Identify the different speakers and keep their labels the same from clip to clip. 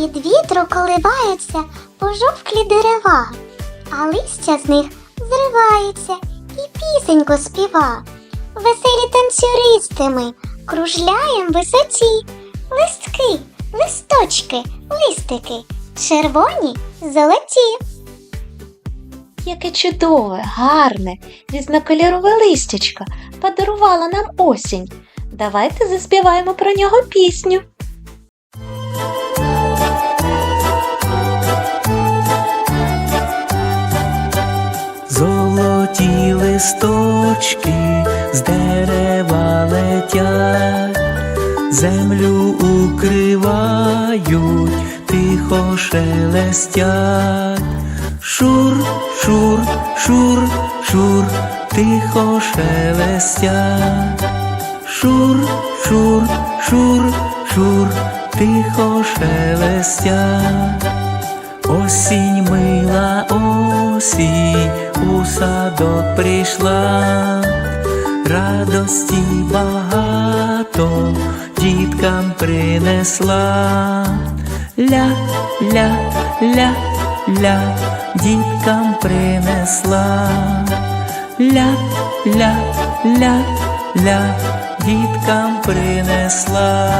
Speaker 1: Від вітру коливаються пожовклі дерева, а листя з них зривається і пісеньку співа. Веселі танцюристи кружляєм висоті. Листки, листочки, листики, червоні, золоті.
Speaker 2: Яке чудове, гарне, різнокольорове листячко подарувала нам осінь. Давайте заспіваємо про нього пісню.
Speaker 3: Золоті листочки з дерева летять, землю укривають, тихо шелестять. Шур, шур, шур, шур, тихо шелестять. Шур, шур, шур, шур, тихо шелестять. Осінь мила осінь у садок прийшла, радості багато діткам принесла. Ля, ля, діткам принесла. Ля, ля, ля, ля, діткам принесла.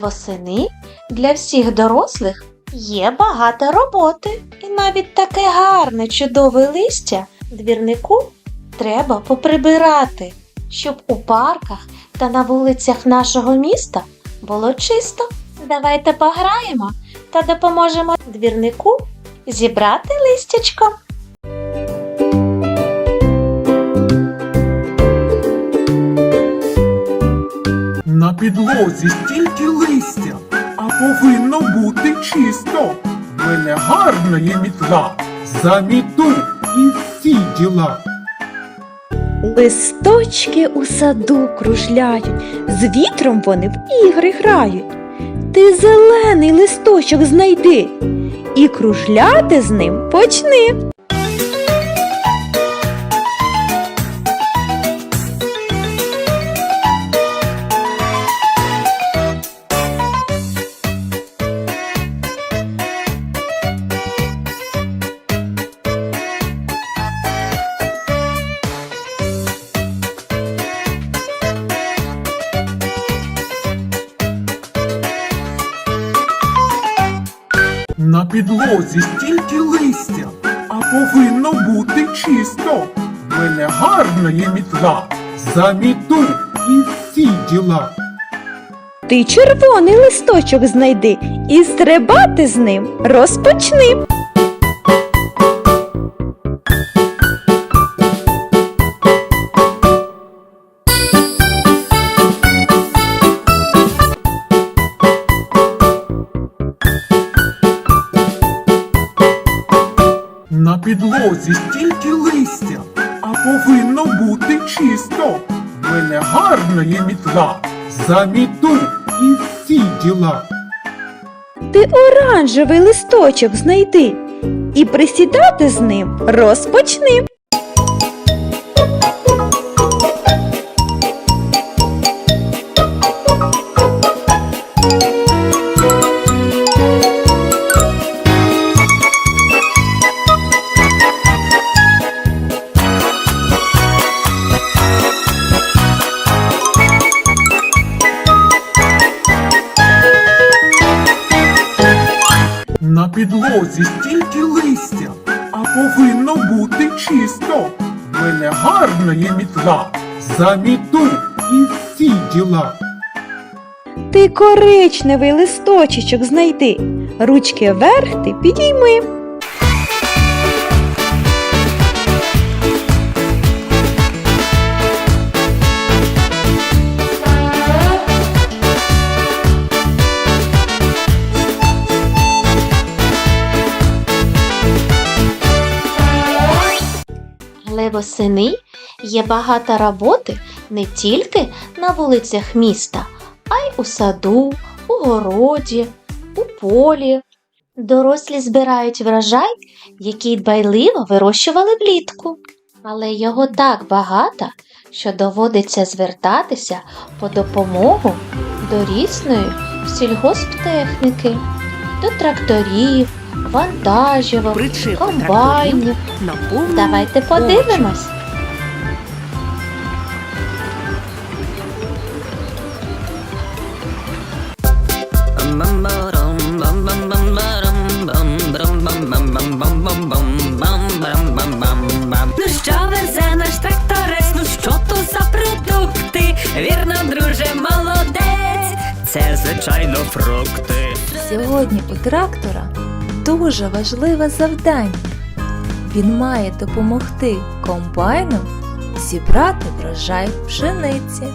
Speaker 2: Восени для всіх дорослих є багато роботи, і навіть таке гарне чудове листя двірнику треба поприбирати, щоб у парках та на вулицях нашого міста було чисто. Давайте пограємо та допоможемо двірнику зібрати листячко.
Speaker 4: На підлозі стільки листя, чисто. Мене гарна є мітла, заміту і всі діла.
Speaker 5: Листочки у саду кружляють, з вітром вони в ігри грають. Ти зелений листочок знайди і кружляти з ним почни.
Speaker 4: Підлозі стільки листя, а повинно бути чисто. Мене гарна є мітла, заміту і всі діла.
Speaker 5: Ти червоний листочок знайди і стрибати з ним розпочни.
Speaker 4: Підлозі стільки листя, а повинно бути чисто. Мене гарна є мітла, заміту і всі діла.
Speaker 5: Ти оранжевий листочок знайди і присідати з ним розпочни.
Speaker 4: Підлозі стільки листя, а повинно бути чисто. Мене гарна є мітла, заміту і всі діла.
Speaker 5: Ти коричневий листочечок знайди, ручки вверх ти підійми.
Speaker 2: Восени є багато роботи не тільки на вулицях міста, а й у саду, у городі, у полі. Дорослі збирають врожай, який дбайливо вирощували влітку. Але його так багато, що доводиться звертатися по допомогу до різної сільгосптехніки, до тракторів, вантажівок, комбайнів. Давайте подивимось.
Speaker 6: Ну що везе наш тракторець? Ну що то за продукти? Вірно, друже, молодець. Це звичайно фрукти.
Speaker 7: Сьогодні у трактора дуже важливе завдання. Він має допомогти комбайну зібрати врожай пшениці.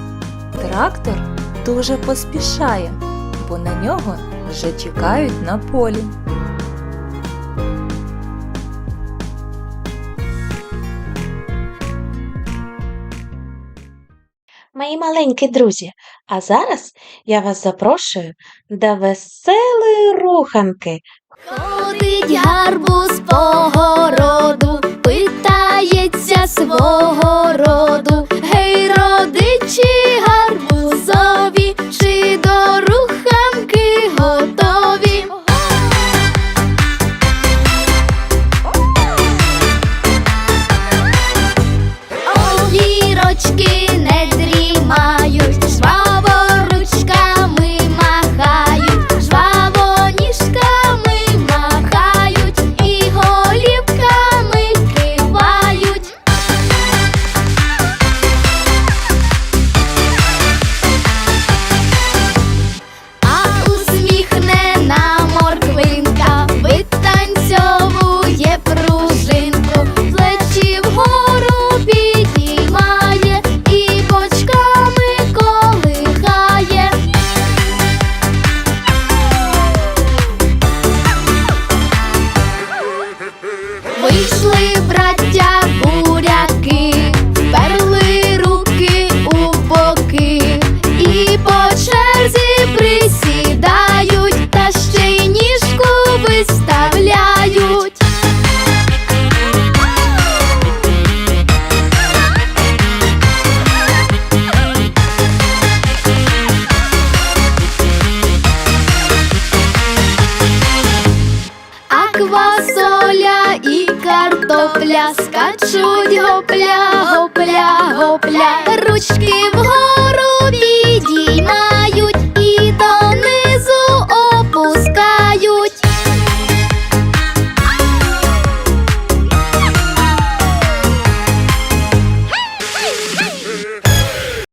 Speaker 7: Трактор дуже поспішає, бо на нього вже чекають на полі.
Speaker 2: Мої маленькі друзі, а зараз я вас запрошую до веселої руханки.
Speaker 8: Ходить гарбуз по городу, питається свого роду. Гей, родичі картопля гопля, гопля, гопля, ручки.